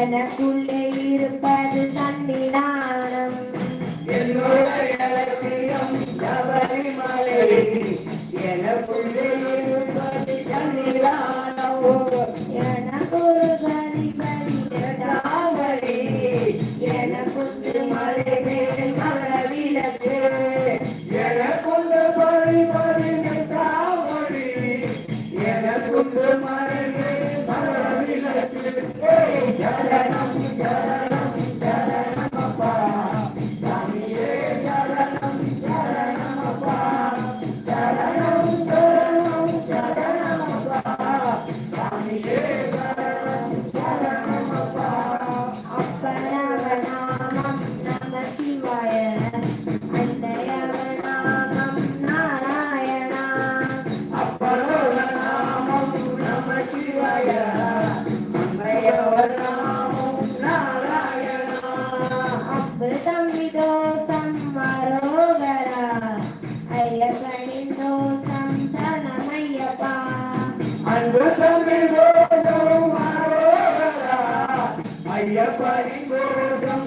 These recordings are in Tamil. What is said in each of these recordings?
തനക്കുള്ളിൽ ഇരുപ്പത് തന്നിടാണം ശബരിമലയിൽ എനക്കുള്ളിൽ ഇരുപ്പത് തന്നിടാണം ஐயப்பனி கோஷம்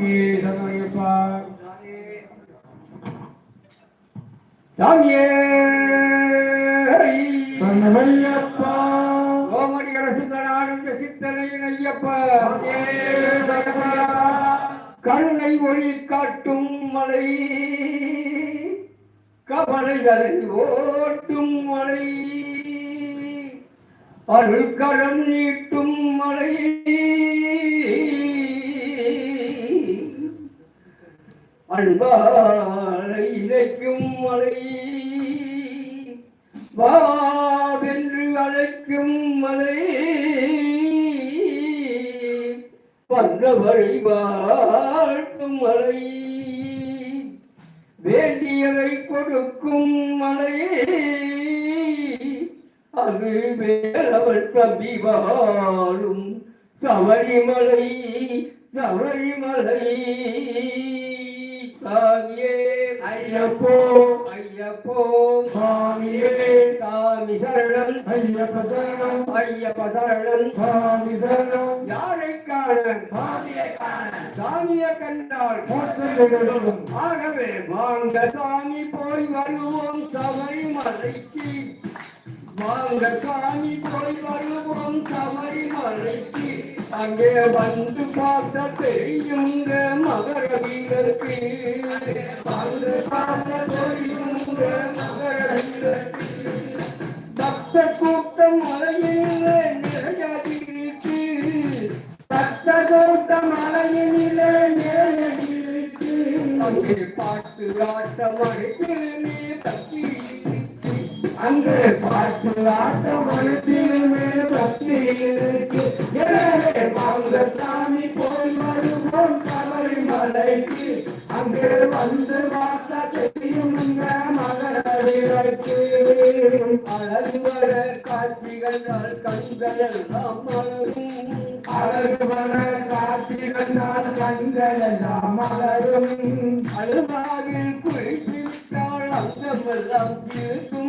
சாமியே சரணமையப்பா சாமியே சரணமையப்பா கோமடிகள சுந்தரானந்த சித்தனையின் ஐயப்பா. கருணை ஒளி காட்டும் மலை. கவலைகளை ஓட்டும் மலை. அருள் கரம் நீட்டும் மலை. அன்பாரை இணைக்கும் மலை வாவென்று அழைக்கும் மலை. வந்தவரை வாழ்த்தும் மலை. வேண்டியதை கொடுக்கும் மலை. அது வேலவள் கம்பி வாழும் சபரிமலை சபரிமலை. சாமியே ஐயப்போ ஐயப்போ சாமியே சாமி சரணம் ஐயப்ப சரணம் ஐயப்ப சரணம். சாமி சரணம் யாரை காண சாமியை காண சாமியை கண்டால் மோட்சங்களும் ஆகவே வாங்க சாமி போய் வருவோம் சபரிமலைக்கு வாங்க சாமி போய் வருவோம் சபரிமலைக்கு அங்கே வந்து பார்த்த தெரியுங்க மகர வீரருக்கு. வந்து பார்த்த தெரியுங்க மகர வீரருக்கு. பக்த கூட்டம் மலையிலே நிறையாதிருக்கு பக்த கூட்டம் மலையிலே நிறையாதிருக்கு அங்கே பாட்டு ஆட்டம் நீ தப்பி அங்கே பாட்டு ஆட்டம் அடிக்கிறே கண்களெல்லாம் மலரும் அழகுவன காட்சிகளால் மலரும் அழுவாவில் குளித்து அங்கமெல்லாம் இருக்கும்